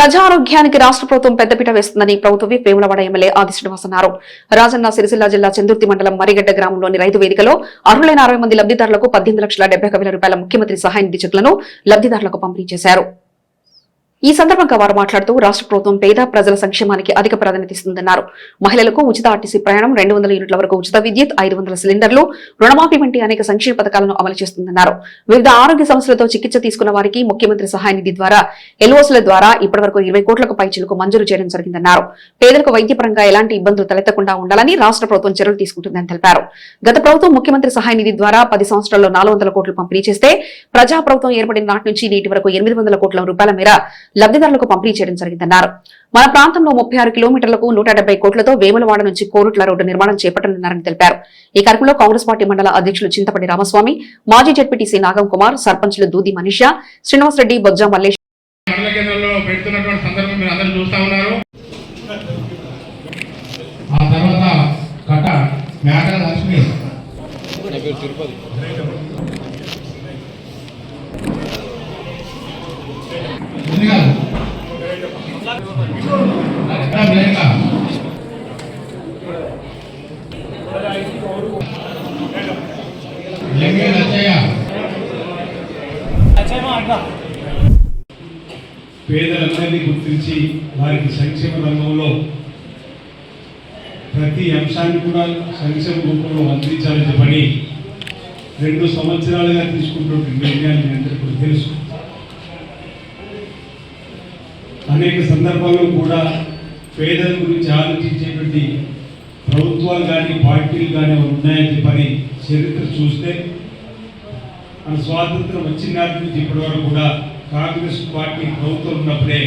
ప్రజారోగ్యానికి రాష్ట్ర ప్రభుత్వం పెద్దపీట వేస్తుందని ప్రభుత్వ వేములవాడ ఎమ్మెల్యే ఆది శ్రీనివాస్ అన్నారు. రాజన్న సిరిసిల్ల జిల్లా చందుర్తి మండలం మరిగడ్డ గ్రామంలోని రైతు వేదికలో అర్హులైన అరవై మంది లబ్దిదారులకు పద్దెనిమిది లక్షల డెబ్బై వేల రూపాయల ముఖ్యమంత్రి సహాయ నిధి చెక్లను లబ్దిదారులకు పంపిణీ చేశారు. ఈ సందర్భంగా వారు మాట్లాడుతూ రాష్ట్ర ప్రభుత్వం పేద ప్రజల సంక్షేమానికి అధిక ప్రాధాన్యత ఇస్తుందన్నారు. మహిళలకు ఉచిత ఆర్టీసీ ప్రయాణం రెండు వందల యూనిట్ల వరకు ఉచిత విద్యుత్ ఐదు వందల సిలిండర్లు రుణమాఫీ వంటి అనేక సంక్షేమ పథకాలను అమలు చేస్తుందన్నారు. వివిధ ఆరోగ్య సమస్యలతో చికిత్స తీసుకున్న వారికి ముఖ్యమంత్రి సహాయ నిధి ద్వారా ఎల్ఓసీల ద్వారా ఇప్పటివరకు ఇరవై కోట్లకు పైచిలకు మంజూరు చేయడం జరిగిందన్నారు. పేదలకు వైద్యపరంగా ఎలాంటి ఇబ్బందులు తలెత్తకుండా ఉండాలని రాష్ట్ర ప్రభుత్వం చర్యలు తీసుకుంటుందని తెలిపారు. గత ప్రభుత్వం ముఖ్యమంత్రి సహాయ నిధి ద్వారా పది సంవత్సరాల్లో నాలుగు వందల కోట్లు పంపిణీ చేస్తే ప్రజా ప్రభుత్వం ఏర్పడిన నాటి నుంచి నేటి వరకు ఎనిమిది వందల కోట్ల రూపాయల మేర లబ్దిదారులకు పంపిణీ చేయడం జరిగిందన్నారు. మన ప్రాంతంలో ముప్పై ఆరు కిలోమీటర్లకు నూట డెబ్బై కోట్లతో వేములవాడ నుంచి కోరుట్ల రోడ్డు నిర్మాణం చేపట్టనున్నారని తెలిపారు. ఈ కార్యక్రమంలో కాంగ్రెస్ పార్టీ మండల అధ్యక్షులు చింతపల్లి రామస్వామి మాజీ జడ్పీటీసీ నాగం కుమార్ సర్పంచ్లు దూది మనీష శ్రీనివాసరెడ్డి బొజ్జా మల్లేష్. ఆ తర్వాత కట మేట లక్ష్మి. లింగే పేదలందరినీ గుర్తించి వారికి సంక్షేమ రంగంలో ప్రతి అంశాన్ని కూడా సంక్షేమ రూపంలో అందించాలనే పని రెండు సంవత్సరాలుగా తీసుకుంటున్న నిర్ణయాన్ని అందరికీ తెలుసు. అనేక సందర్భాల్లో కూడా పేదల గురించి ఆలోచించేటువంటి ప్రభుత్వాలు కానీ పార్టీలు కానీ ఉన్నాయని పని చరిత్ర చూస్తే మన స్వాతంత్రం వచ్చిన నాటి నుంచి ఇప్పటి వరకు కూడా కాంగ్రెస్ పార్టీ ప్రభుత్వం ఉన్నప్పుడే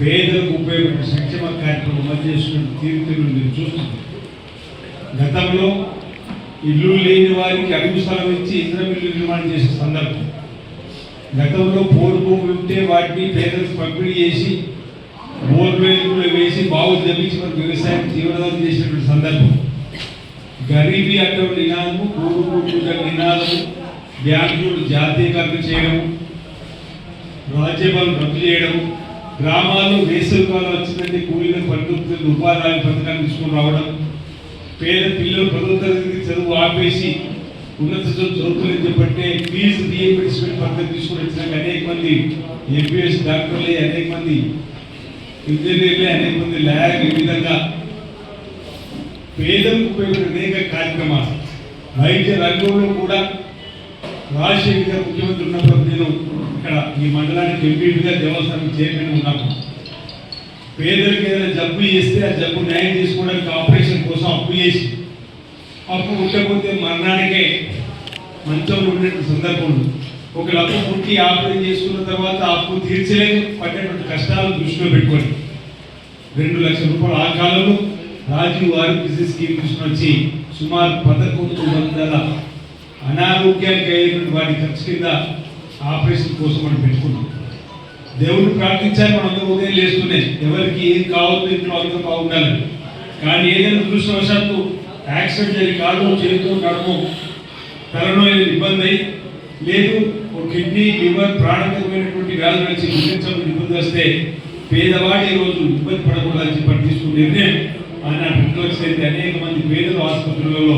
పేదలకు ఉపయోగపడే సంక్షేమ కార్యక్రమం అమలు చేసిన తీరుతెన్నులు నేను చూస్తుంది గతంలో ఇల్లు లేని వారికి అడుగు స్థలం ఇచ్చి ఇతర ఇల్లు నిర్మాణం చేసే సందర్భం. గతంలో పోరు భూములు ఉంటే వాటిని పేదలకు పంపిణీ చేసి బోర్వేలు వేసి బావు జపించి మన వ్యవసాయం జీవనాధారం చేసినటువంటి సందర్భం. గరీబీ అటువంటి నినాదము పోరు నినాదము బ్యాంకులు జాతీయకరణ చేయడము రాజ్యపాలన రద్దు చేయడం గ్రామాల్లో వేసవి కాలం వచ్చిందంటే కూలీలకు పట్టుకుని ఉపాధి పథకాన్ని తీసుకొని రావడం పేద పిల్లలు పదో తరగతి చదువు ఆపేసి ఉన్నత చదువు చదువుకోలేని చెప్పంటే ఫీజు రీఎంబర్స్మెంట్ పద్ధతి తీసుకొని వచ్చినాక అనేక మంది ఎంపీఎస్ డాక్టర్లే అనేక మంది ఇంజనీర్లే అనేక మంది ల్యాబ్ ఈ విధంగా పేదలకు ఉపయోగపడే అనేక కార్యక్రమాలు. వైద్య రంగంలో కూడా రాజశేఖర్ గారు ముఖ్యమంత్రి ఉన్నప్పుడు నేను ఇక్కడ ఈ మండలానికి ఎంపీగా దేవస్థానం చైర్మన్ ఉన్నాము పేదలకు ఏదైనా జబ్బు చేస్తే ఆ జబ్బు న్యాయం చేసుకోవడానికి ఆపరేషన్ కోసం అప్పు చేసి అప్పు ఉండకపోతే మరణానికే మంచంలో ఉండే సందర్భం ఉంది. ఒక అప్పు పుట్టి ఆపరేషన్ చేసుకున్న తర్వాత అప్పు తీర్చలేక పడ్డటువంటి కష్టాలను దృష్టిలో పెట్టుకోండి రెండు లక్షల రూపాయలు ఆ కాలంలో రాజీవ్ ఆరోగ్యశ్రీ స్కీమ్ తీసుకుని వచ్చి సుమారు పదకొండు వందల అనారోగ్యానికి అయినటువంటి వాటి ఖర్చు కింద ఆపరేషన్ కోసం మనం పెట్టుకున్నాం. దేవుడిని ప్రార్థించాలి మనం అందరూ ఉదయం లేస్తూనే. ఎవరికి ఏం కావద్దు ఇంట్లో అందరూ బాగుండాలని కానీ ఏదైనా దురదృష్టవశాత్తు యాక్సిడెంట్ జరిగి కాలు చేతితో కడము తలలో ఇబ్బంది అయి లేదు ఒక కిడ్నీ లివర్ ప్రాణకరమైనటువంటి వ్యాధుల నుంచి గుర్తించడం ఇబ్బంది వస్తే పేదవాడి ఈరోజు రోజు ఇబ్బంది పడకూడదని చెప్పి తీసుకున్న నిర్ణయం ఆనాటి పిల్లలకి అయితే అనేక మంది పేదలు ఆసుపత్రులలో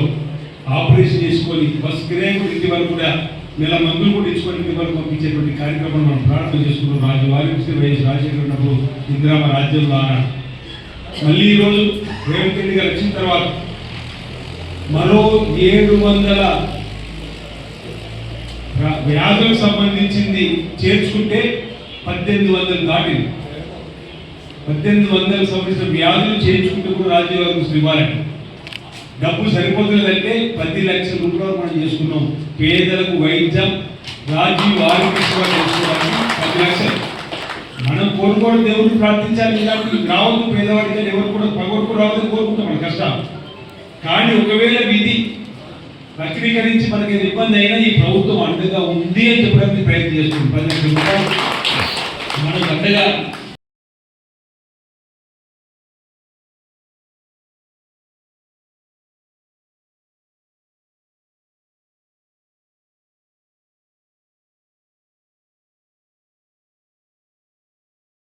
ఆపరేషన్ చేసుకొని బస్ కిరాయి కూడా ఇంటి వరకు కూడా నెల మందులు కూడా ఇచ్చుకొని ఇంటి వరకు పంపించేటువంటి కార్యక్రమం మనం ప్రారంభం చేసుకున్నాం. రాజు వారి వైఎస్ రాజశేఖర్ ఉన్నప్పుడు ఇందిరామ రాజ్యంలో ఆనాడు మళ్ళీ ఈరోజు రేవంత్ రెడ్డి గారు వచ్చిన తర్వాత మరో ఏడు వందల వ్యాధులకు సంబంధించింది చేర్చుకుంటే పద్దెనిమిది వందలు దాటింది. పద్దెనిమిది వందలకు సంబంధించిన వ్యాధులు చేర్చుకుంటే కూడా రాజీవ్ గారు ఇవ్వాలండి డబ్బు సరిపోతుందంటే పది లక్షల రూపాయలు మనం చేసుకున్నాం. పేదలకు వైద్యం రాజీవ్ ఆరోగ్య సేవ చేసుకోవడానికి పది లక్షలు. మనం కోరుకోవడం దేవుడిని ప్రార్థించాలి కాబట్టి రావద్దు పేదవాడికి ఎవరు కూడా పగొడుకు రావద్దు కోరుకుంటాం మన కష్టం. కానీ ఒకవేళ విధి వక్రీకరించి మనకి ఇబ్బంది అయినా ఈ ప్రభుత్వం అండగా ఉంది అని చెప్పడానికి ప్రయత్నం చేస్తుంది. పది లక్షల రూపాయలు. మనకు అండగా